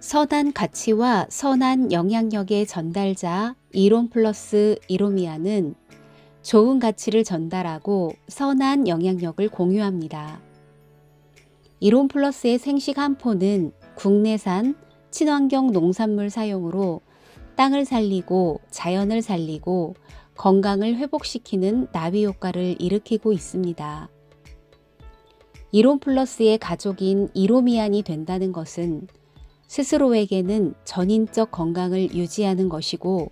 선한 가치와 선한 영향력의 전달자 이론 플러스 이로미아는 좋은 가치를 전달하고 선한 영향력을 공유합니다. 이론 플러스의 생식 한 포는 국내산 친환경 농산물 사용으로 땅을 살리고 자연을 살리고 건강을 회복시키는 나비 효과를 일으키고 있습니다. 이론 플러스의 가족인 이로미안이 된다는 것은 스스로에게는 전인적 건강을 유지하는 것이고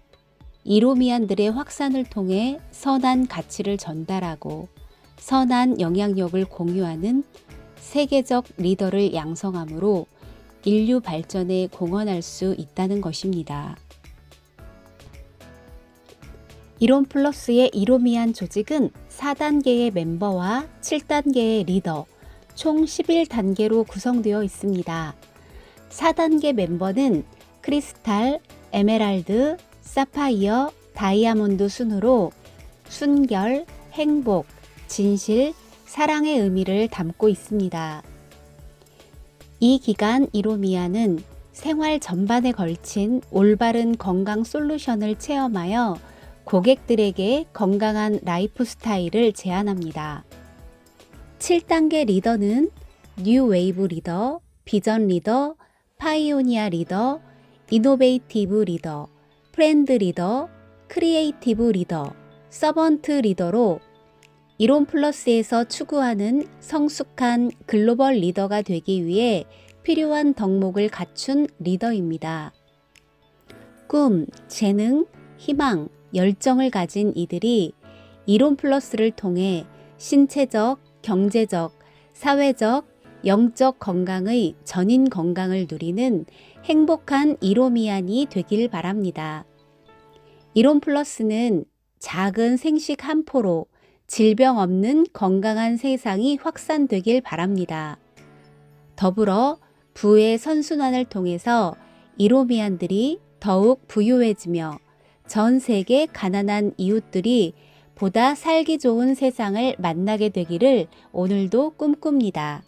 이로미안들의 확산을 통해 선한 가치를 전달하고 선한 영향력을 공유하는 세계적 리더를 양성함으로 인류 발전에 공헌할 수 있다는 것입니다. 이론 플러스의 이로미안 조직은 4단계의 멤버와 7단계의 리더, 총 11단계로 구성되어 있습니다. 4단계 멤버는 크리스탈, 에메랄드, 사파이어, 다이아몬드 순으로 순결, 행복, 진실, 사랑의 의미를 담고 있습니다. 이 기간 이로미아는 생활 전반에 걸친 올바른 건강 솔루션을 체험하여 고객들에게 건강한 라이프 스타일을 제안합니다. 7단계 리더는 뉴 웨이브 리더, 비전 리더, 파이오니아 리더, 이노베이티브 리더, 프렌드 리더, 크리에이티브 리더, 서번트 리더로 이론 플러스에서 추구하는 성숙한 글로벌 리더가 되기 위해 필요한 덕목을 갖춘 리더입니다. 꿈, 재능, 희망, 열정을 가진 이들이 이론 플러스를 통해 신체적, 경제적, 사회적, 영적 건강의 전인 건강을 누리는 행복한 이로미안이 되길 바랍니다. 이론 플러스는 작은 생식 한 포로 질병 없는 건강한 세상이 확산되길 바랍니다. 더불어 부의 선순환을 통해서 이로미안들이 더욱 부유해지며 전 세계 가난한 이웃들이 보다 살기 좋은 세상을 만나게 되기를 오늘도 꿈꿉니다.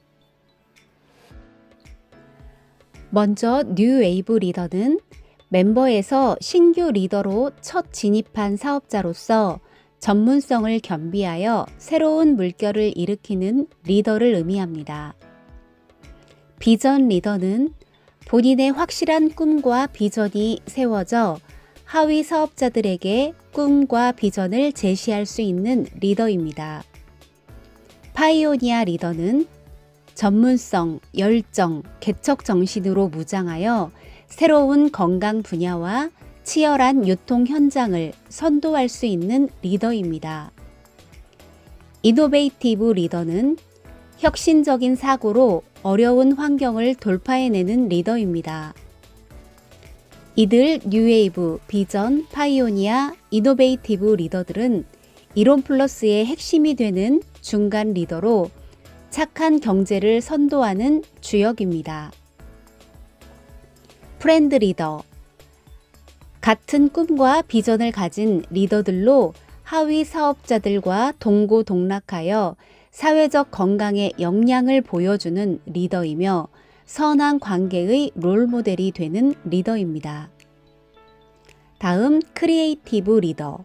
먼저 뉴 웨이브 리더는 멤버에서 신규 리더로 첫 진입한 사업자로서 전문성을 겸비하여 새로운 물결을 일으키는 리더를 의미합니다. 비전 리더는 본인의 확실한 꿈과 비전이 세워져 하위 사업자들에게 꿈과 비전을 제시할 수 있는 리더입니다. 파이오니아 리더는 전문성, 열정, 개척 정신으로 무장하여 새로운 건강 분야와 치열한 유통 현장을 선도할 수 있는 리더입니다. 이노베이티브 리더는 혁신적인 사고로 어려운 환경을 돌파해내는 리더입니다. 이들 뉴웨이브, 비전, 파이오니아, 이노베이티브 리더들은 이론 플러스의 핵심이 되는 중간 리더로 착한 경제를 선도하는 주역입니다. 프렌드 리더 같은 꿈과 비전을 가진 리더들로 하위 사업자들과 동고동락하여 사회적 건강에 영향을 보여주는 리더이며 선한 관계의 롤모델이 되는 리더입니다. 다음 크리에이티브 리더.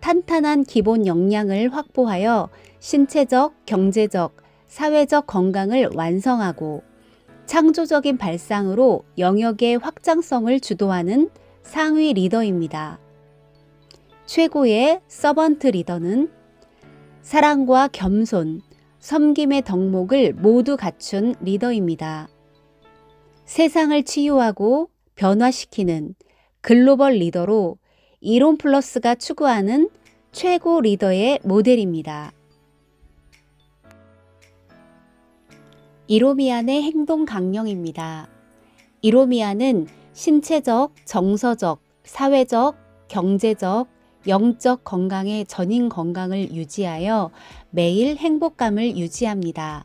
탄탄한 기본 역량을 확보하여 신체적, 경제적, 사회적 건강을 완성하고 창조적인 발상으로 영역의 확장성을 주도하는 상위 리더입니다. 최고의 서번트 리더는 사랑과 겸손, 섬김의 덕목을 모두 갖춘 리더입니다. 세상을 치유하고 변화시키는 글로벌 리더로 이론 플러스가 추구하는 최고 리더의 모델입니다. 이로미안의 행동 강령입니다. 이로미안은 신체적, 정서적, 사회적, 경제적, 영적 건강의 전인 건강을 유지하여 매일 행복감을 유지합니다.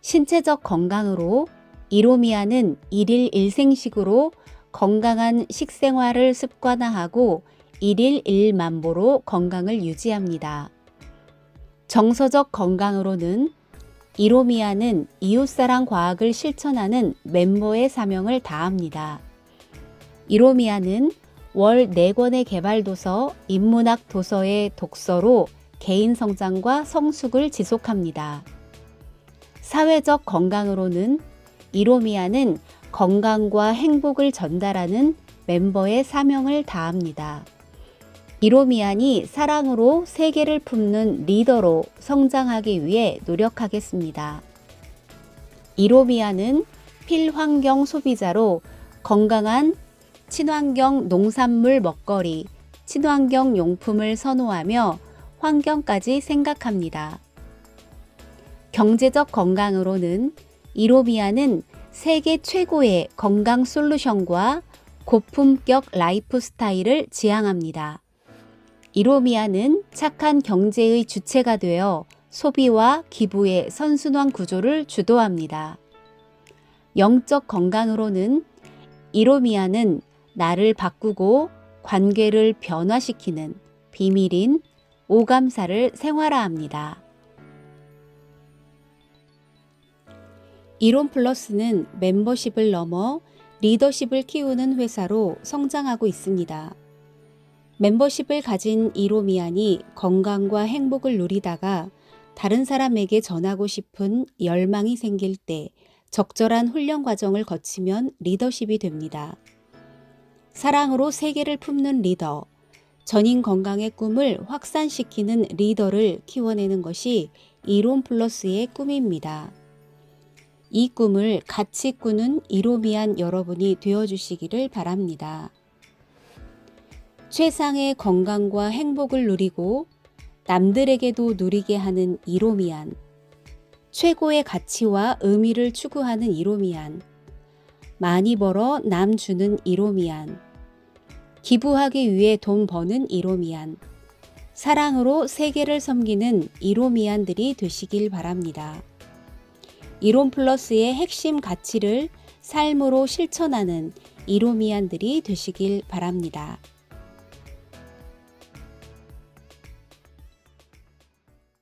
신체적 건강으로 이로미아는 일일 일생식으로 건강한 식생활을 습관화하고 일일 일만보로 건강을 유지합니다. 정서적 건강으로는 이로미아는 이웃사랑 과학을 실천하는 멤버의 사명을 다합니다. 이로미아는 월 4권의 개발도서, 인문학 도서의 독서로 개인 성장과 성숙을 지속합니다. 사회적 건강으로는 이로미아는 건강과 행복을 전달하는 멤버의 사명을 다합니다. 이로미안이 사랑으로 세계를 품는 리더로 성장하기 위해 노력하겠습니다. 이로미안은 필환경 소비자로 건강한 친환경 농산물 먹거리, 친환경 용품을 선호하며 환경까지 생각합니다. 경제적 건강으로는 이로미아는 세계 최고의 건강 솔루션과 고품격 라이프 스타일을 지향합니다. 이로미아는 착한 경제의 주체가 되어 소비와 기부의 선순환 구조를 주도합니다. 영적 건강으로는 이로미아는 나를 바꾸고 관계를 변화시키는 비밀인 오감사를 생활화합니다. 이론 플러스는 멤버십을 넘어 리더십을 키우는 회사로 성장하고 있습니다. 멤버십을 가진 이로미안이 건강과 행복을 누리다가 다른 사람에게 전하고 싶은 열망이 생길 때 적절한 훈련 과정을 거치면 리더십이 됩니다. 사랑으로 세계를 품는 리더, 전인 건강의 꿈을 확산시키는 리더를 키워내는 것이 이론 플러스의 꿈입니다. 이 꿈을 같이 꾸는 이로미안 여러분이 되어주시기를 바랍니다. 최상의 건강과 행복을 누리고 남들에게도 누리게 하는 이로미안. 최고의 가치와 의미를 추구하는 이로미안. 많이 벌어 남 주는 이로미안. 기부하기 위해 돈 버는 이로미안. 사랑으로 세계를 섬기는 이로미안들이 되시길 바랍니다. 이론 플러스의 핵심 가치를 삶으로 실천하는 이로미안들이 되시길 바랍니다.